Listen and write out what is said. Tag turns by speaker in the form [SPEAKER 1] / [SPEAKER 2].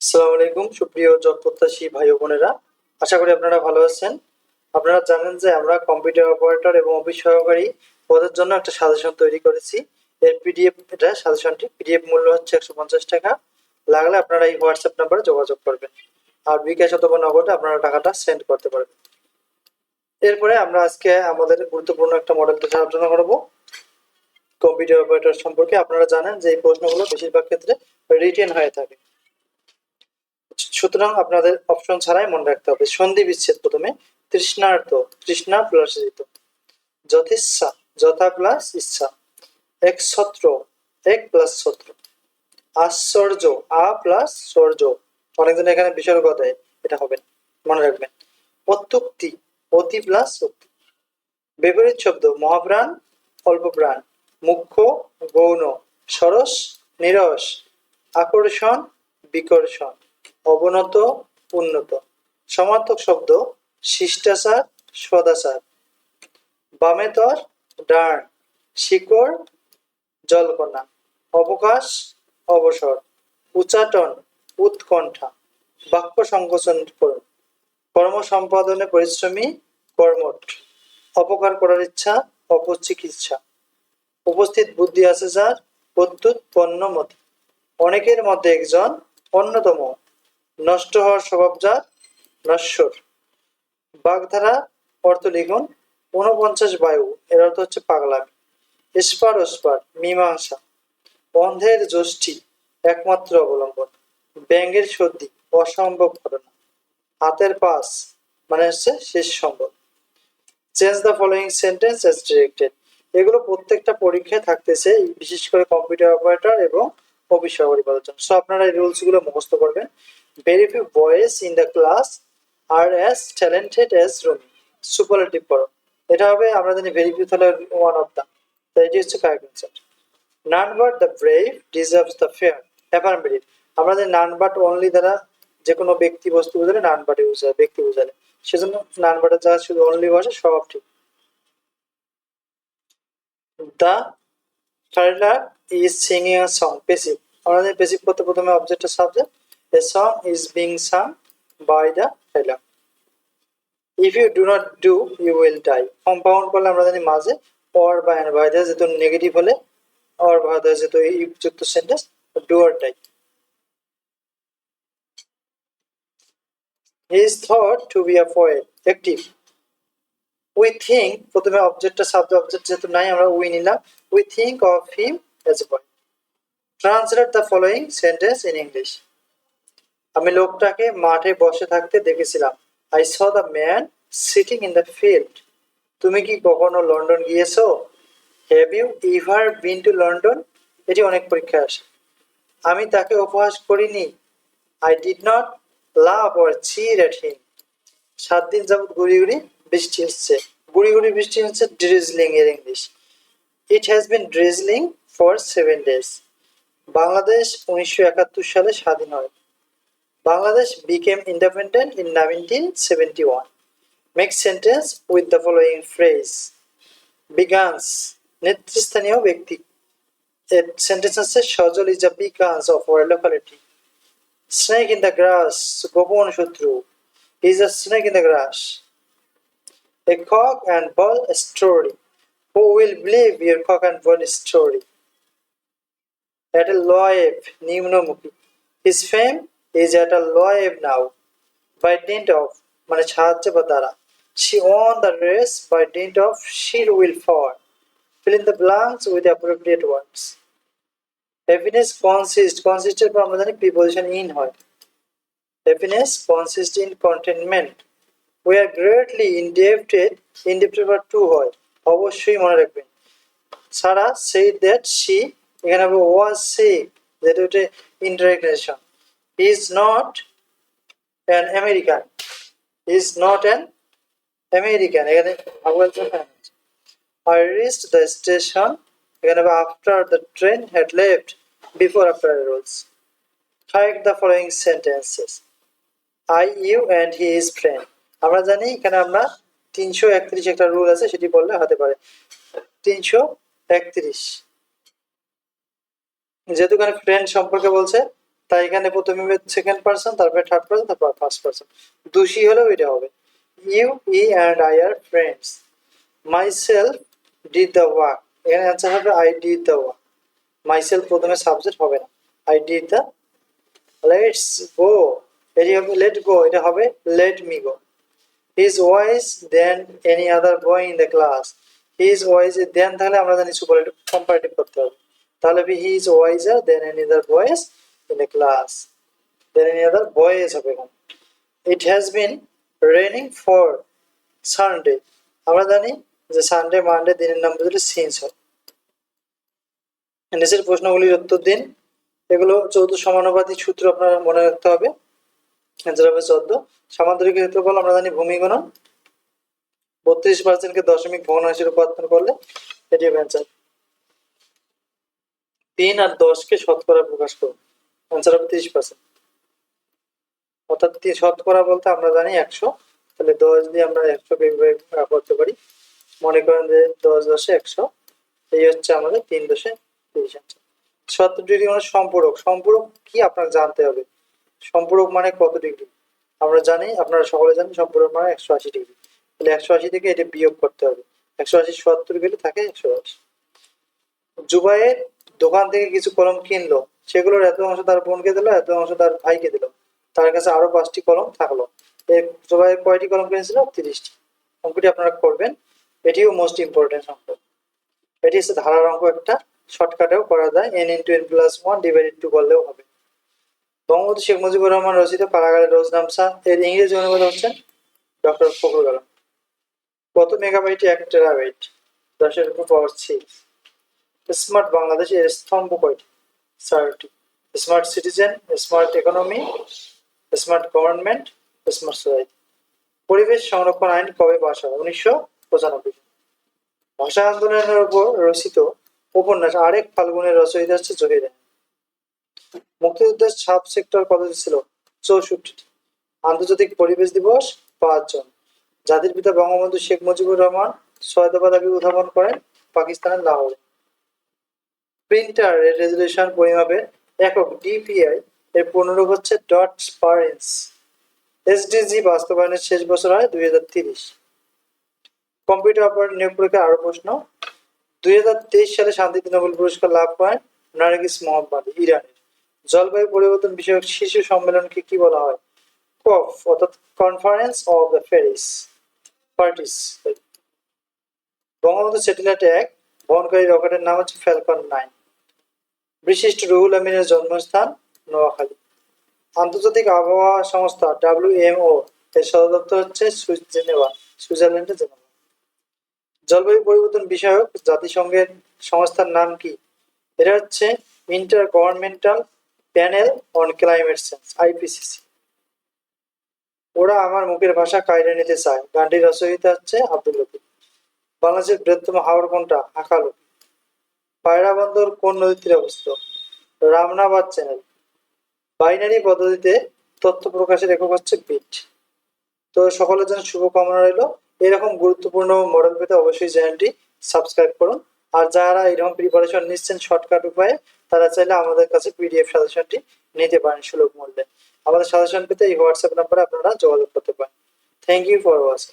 [SPEAKER 1] আসসালামু আলাইকুম, সুপ্রিয় জব প্রত্যাশী ভাই বোনেরা। আশা করি আপনারা ভালো আছেন। আপনারা জানেন যে আমরা কম্পিউটার অপারেটর এবং অফিস সহকারী পদের জন্য একটা সাজেশন তৈরি করেছি। এর পিডিএফ, এটা সাজেশনটি পিডিএফ মূল্য হচ্ছে একশো পঞ্চাশ টাকা। লাগলে আপনারা এই হোয়াটসঅ্যাপ নাম্বারে যোগাযোগ করবেন। আর বিকাশ অথবা নগদে আপনারা টাকাটা সেন্ড করতে পারবেন। এরপরে আমরা আজকে আমাদের গুরুত্বপূর্ণ একটা মডেল আলোচনা করব। কম্পিউটার অপারেটর সম্পর্কে আপনারা জানেন যে এই প্রশ্নগুলো বেশিরভাগ ক্ষেত্রে রিটেন হয়ে থাকে। সুতরাং আপনাদের অপশন ছাড়াই মনে রাখতে হবে। সন্ধি বিচ্ছেদ প্রথমে তৃষ্ণার্থ তৃষ্ণা প্লাস যথেচ্ছা, যথা প্লাস ইচ্ছা। এক ছত্র, এক প্লাস ছত্র। আশ্চর্য, আ প্লাস সৌর্য। অনেকজন এখানে বিসর্গ দেয় এটা হবে, মনে রাখবেন। অত্যুক্তি, অতি প্লাস উক্তি বিপরীত শব্দ, মহাপ্রাণ, অল্প প্রাণ। মুখ্য, গৌণ, সরস, নিরস। আকর্ষণ, বিকর্ষণ। অবনত, উন্নত। সমার্থক শব্দ, শিষ্টাচার, সদাচার। বামেতর ডান। শিকড় জলকণা অবকাশ, অবসর। উচ্চাটন, উৎকণ্ঠা। বাক্য সংকোচন করুন। কর্ম সম্পাদনে পরিশ্রমী, কর্মঠ। অপকার করার ইচ্ছা, অপচিকিৎসা। উপস্থিত বুদ্ধি আছে যার প্রত্যুৎ পণ্য মতি অনেকের মধ্যে একজন অন্যতম। নষ্ট হওয়ার স্বভাব যার? নশ্বর। বাগধারা অর্থ লিখুন ঊনপঞ্চাশ বায়ু, এর অর্থ হচ্ছে পাগলামি। এসপার ওসপার মীমাংসা। অন্ধের যষ্টি, একমাত্র অবলম্বন। ব্যাঙের সর্দি, অসম্ভব ঘটনা। হাতের পাস মানে হচ্ছে শেষ সম্ভব change the following sentence as directed এগুলো প্রত্যেকটা পরীক্ষায় থাকতেছে, বিশেষ করে কম্পিউটার অপারেটর এবং অফিস সহকারী পদের জন্য সো আপনারা এই রুলসগুলো মুখস্থ করবেন। Very few boys in the class are as talented as Rumi superlative পড়ো। এটা হবে আমরা জানি ভেরি ফিউ তাহলে ওয়ান অফ দ্য তো এটি হচ্ছে correct answer none but the brave deserves the fair affirmative আমরা জানি নান বাট অনলি দ্বারা যে কোনো ব্যক্তি বস্তু বোঝালে নান বাটে বোঝায়, ব্যক্তি বোঝালে। সেজন্য নান বাটের জায়গায় শুধু অনলি বসে, সব ঠিক। The thirder is singing a song passive আমরা জানি পেসিভ করতে প্রথমে object subject a song is being sung by the thyler if you do not do you will die compound করলে আমরা জানি মাঝে অর বা এন বাই দেয় যেহেতু নেগেটিভ হলে অর বা দেয় যেহেতু যুক্ত sentence do or die he is thought to be a poet active we think প্রথমে অবজেক্টটা সাবজেক্ট অবজেক্ট যেহেতু নাই, আমরা উই নিলাম we think of him as a boy translate the following sentence in English আমি লোকটাকে মাঠে বসে থাকতে দেখেছিলাম। I saw the man sitting in the field তুমি কি কখনো লন্ডন গিয়েছো? Have you ever been to London এটি অনেক পরীক্ষায় আসে। আমি তাকে উপহাস করিনি। I did not laugh or jeer at him সাত দিন যাবৎ গুড়ি গুড়ি বৃষ্টি হচ্ছে। গুড়ি গুড়ি বৃষ্টি হচ্ছে ড্রিজলিং এর English it has been drizzling for seven days Bangladesh উনিশশো একাত্তর সালে স্বাধীন হয়। Bangladesh became independent in nineteen seventy one make sentence with the following phrase big guns নেতৃস্থানীয় ব্যক্তি সেন্টেন্স আছে Sajal is a big guns of our locality snake in the grass গোপন শত্রু is a snake in the grass a cock and bull story. Who will believe your cock and bull story? At a loeb, নিম্নমুখী. His fame is at a loeb now. By dint of, মানে সাহায্য বা দ্বারা. Won the race by dint of sheer willpower. Fill in the blanks with the appropriate words. Happiness consists, consist এর পর আমরা জানি preposition in হয়. Happiness consists in contentment. we are greatly indebted indebted বা টু হয় অবশ্যই মনে রাখবেন সারা সেই দ্যাট সি এখানে ওয়াজ সে যেটা হচ্ছে interaction is not an American is not an American এখানে reached the station এখানে after the train had left before after rules Write the following sentences I, you and he is friend আমরা জানি এখানে আমরা তিনশো একত্রিশ একটা রুল আছে সেটি বললে হতে পারে তিনশো একত্রিশ যেহেতু এখানে ফ্রেন্ড সম্পর্কে বলছে তাই এখানে প্রথমে হবে সেকেন্ড পার্সন তারপরে থার্ড পার্সন তারপর ফার্স্ট পার্সন দোষী হলেও এটা হবে। You he and I are friends myself did the work এখানে অ্যান্সার হবে I did the work myself প্রথমে সাবজেক্ট হবে না। I did the let's go এটি হবে লেট গো এটা হবে let me go his wise than any other boy in the class his wise than তাহলে আমরা জানি সুপারলেটিভ কম্পারেটিভ করতে হবে। তাহলে he is wiser than any other boys the class than any other boys হবে এখানে it has been raining for Sunday আমরা জানি যে সানডে মানডে দিনের নাম বুঝলে সিন্স হয় নিচের প্রশ্নগুলির উত্তর দিন। এগুলো চৌদ্দ সমানুপাতিক সূত্র আপনারা মনে রাখতে হবে। অ্যান্সার হবে চোদ্দ। সামান্তরিক ক্ষেত্রফল আমরা জানি ভূমি গণন। বত্রিশ পার্সেন্টকে দশমিক ভগ্নাংশে রূপান্তর করলে এটি হবে অ্যান্সার তিন আর দশকে শতকরা প্রকাশ করুন। অ্যান্সার তিরিশ পার্সেন্ট অর্থাৎ শতকরা বলতে আমরা জানি একশো। তাহলে দশ দিয়ে আমরা একশো ভাগ করতে পারি। মনে করেন যে দশ দশে একশো। এই হচ্ছে আমাদের তিন দশে তিরিশ অ্যান্সার সত্তর ডিগ্রি মানে সম্পূরক। সম্পূরক কি আপনাকে জানতে হবে? সম্পূরক মানে কত ডিগ্রি? আমরা জানি, আপনারা সকলে জানেন সম্পূরক মানে একশো আশি ডিগ্রি। তাহলে একশো আশি থেকে এটা বিয়োগ করতে হবে। একশো আশি সত্তর গেলে থাকে একশো আশি। জুবাইয়ের দোকান থেকে কিছু কলম কিনলো। সেগুলোর এত অংশ তার বোনকে দিল, এত অংশ তার ভাইকে দিল। তার কাছে আরও পাঁচটি কলম থাকল। জুবাইয়ের কয়টি কলম কিনেছিল? তিরিশটি। অঙ্কটি আপনারা করবেন। এটিও মোস্ট ইম্পর্টেন্ট অঙ্ক। এটি হচ্ছে ধারার অঙ্ক একটা। শর্টকাটেও করা যায়। N into n plus one divided two করলেও হবে। বঙ্গবন্ধু শেখ মুজিবুর রহমান রচিত কারাগারের রোজ নামসা। এর ইংরেজি অনুবাদ হচ্ছেন ডক্টর ফখরুল আলম। কত মেগাবাইট এক টেরাবাইট দশের উপর পাওয়ার সিক্স স্মার্ট বাংলাদেশ এর স্তম্ভ কয়টি? চারটি smart citizen smart economy smart government smart society পরিবেশ সংরক্ষণ আইন কবে পাশ হয়? উনিশশো পঁচানব্বই ভাষা আন্দোলনের উপর রচিত উপন্যাস আরেক ফাল্গুনের রচয়িতা হচ্ছে জহির। মুক্তিযুদ্ধের সাব সেক্টর কত ছিল চৌষট্টি আন্তর্জাতিক পরিবেশ দিবস পাঁচজন জাতির পিতা বঙ্গবন্ধু শেখ মুজিবুর রহমান ছয় দাবি উত্থাপন করেন পাকিস্তানের লাহোরে। প্রিন্টার এর রেজলিউশন পরিমাপের একক ডিপিআই এর পূর্ণরূপ হচ্ছে ডট পার ইঞ্চ এসডিজি বাস্তবায়নের শেষ বছর হয় দুই হাজার তিরিশ। কম্পিউটার অপারেটর নিয়োগ পরীক্ষার আরও প্রশ্ন। দুই হাজার তেইশ সালে শান্তিতে নোবেল পুরস্কার লাভ করেন নারগিস মোহাম্মদ ইরানের। জলবায়ু পরিবর্তন বিষয়ক শিশু সম্মেলনকে কি বলা হয়? কফ, অর্থাৎ conference of the Ferris parties Bangabandhu satellite এক, বহনকারী রকেটের নাম হচ্ছে ফ্যালকন নাইন বিশিষ্ট রুহুল আমিনের জন্মস্থান নোয়াখালী। আন্তর্জাতিক আবহাওয়া সংস্থা ডাব্লিউএমও এর সদর দপ্তর হচ্ছে জেনেভা, সুইজারল্যান্ডের জেনেভা। জলবায়ু পরিবর্তন বিষয়ক জাতিসংঘের সংস্থার নাম কি? এটা হচ্ছে intergovernmental panel on climate change IPCC ওরা আমার মুখের ভাষা কায়রে নিতে চায়। গানটির রচয়িতা হচ্ছে আব্দুল লতিফ। বাংলাদেশের বৃহত্তম হাওড় কোনটা? হাকালু পায়রা বন্দর কোন নদীর তীরে অবস্থিত? রামনাবাদ চ্যানেল। বাইনারি পদ্ধতিতে তথ্য প্রকাশের একক হচ্ছে বিট তো সকলের জন্য শুভকামনা রইল। এরকম গুরুত্বপূর্ণ মডেল পেতে অবশ্যই চ্যানেলটি সাবস্ক্রাইব করুন। আর যারা এরকম প্রিপারেশন নিচ্ছেন শর্টকাট উপায়ে, তারা চাইলে আমাদের কাছে পিডিএফ সাজেশনটি নিতে পারেন সুলভ মূল্যে। আমাদের সাজেশন পেতে এই হোয়াটসঅ্যাপ নাম্বারে আপনারা যোগাযোগ করতে পারেন। Thank you for watching